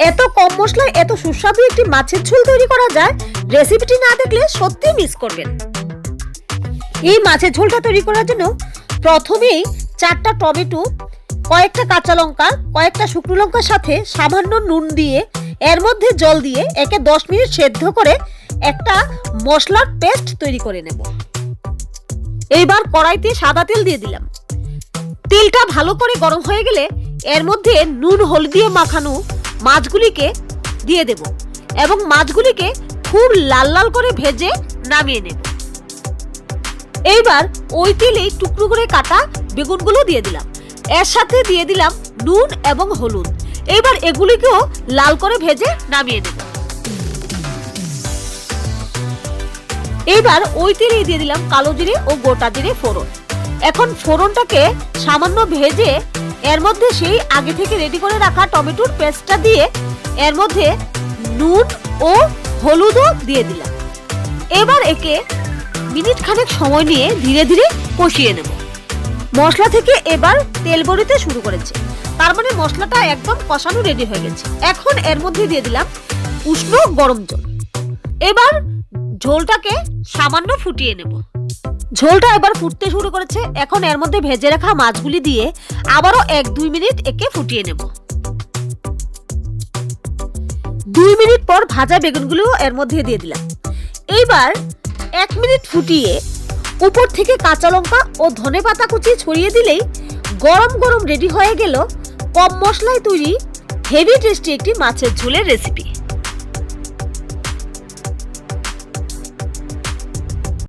এত কম মশলায় এত সুস্বাদু একটি মাছের ঝোল তৈরি করা যায় রেসিপিটি না দেখলে সত্যি মিস করবেন। এই মাছের ঝোলটা তৈরি করার জন্য প্রথমেই চারটা টমেটো, কয়েকটা কাঁচা লঙ্কা, কয়েকটা শুকনো লঙ্কার সাথে সামান্য নুন দিয়ে, এর মধ্যে জল দিয়ে একে দশ মিনিট সেদ্ধ করে একটা মশলার পেস্ট তৈরি করে নেব। এইবার কড়াইতে সাদা তেল দিয়ে দিলাম। তেলটা ভালো করে গরম হয়ে গেলে এর মধ্যে নুন, হলুদ দিয়ে মাখানো মাছগুলিকে দিয়ে দেব এবং মাছগুলিকে খুব লাল লাল করে ভেজে নামিয়ে নেব। এইবার ওই তেলেই টুকরো করে কাটা বেগুনগুলো দিয়ে দিলাম। এর সাথে দিয়ে দিলাম নুন এবং হলুদ। এইবার এগুলিকেও লাল করে ভেজে নামিয়ে নেব। এইবার ওই তেলেই দিয়ে দিলাম কালো জিরে ও গোটা জিরে ফোড়ন। এখন ফোড়নটাকে সামান্য ভেজে এর মধ্যে সেই আগে থেকে রেডি করে রাখা টমেটোর পেস্টটা দিয়ে এর মধ্যে নুন ও হলুদও দিয়ে দিলাম। এবার একে মিনিট খানেক সময় নিয়ে ধীরে ধীরে কষিয়ে নেব। মশলা থেকে এবার তেল বড়িতে শুরু করেছে। তার মানে মশলাটা একদম কষানো রেডি হয়ে গেছে। এখন এর মধ্যে দিয়ে দিলাম উষ্ণ গরম জল। এবার ঝোলটাকে সামান্য ফুটিয়ে নেব। ঝোলটা এবার ফুটতে শুরু করেছে। এখন এর মধ্যে ভেজে রাখা মাছগুলি দিয়ে আবারও এক দুই মিনিট একে ফুটিয়ে নেব। দুই মিনিট পর ভাজা বেগুনগুলিও এর মধ্যে দিয়ে দিলাম। এইবার এক মিনিট ফুটিয়ে উপর থেকে কাঁচা লঙ্কা ও ধনে পাতা কুচি ছড়িয়ে দিলেই গরম গরম রেডি হয়ে গেল কম মশলায় তৈরি হেভি টেস্টি একটি মাছের ঝোলের রেসিপি।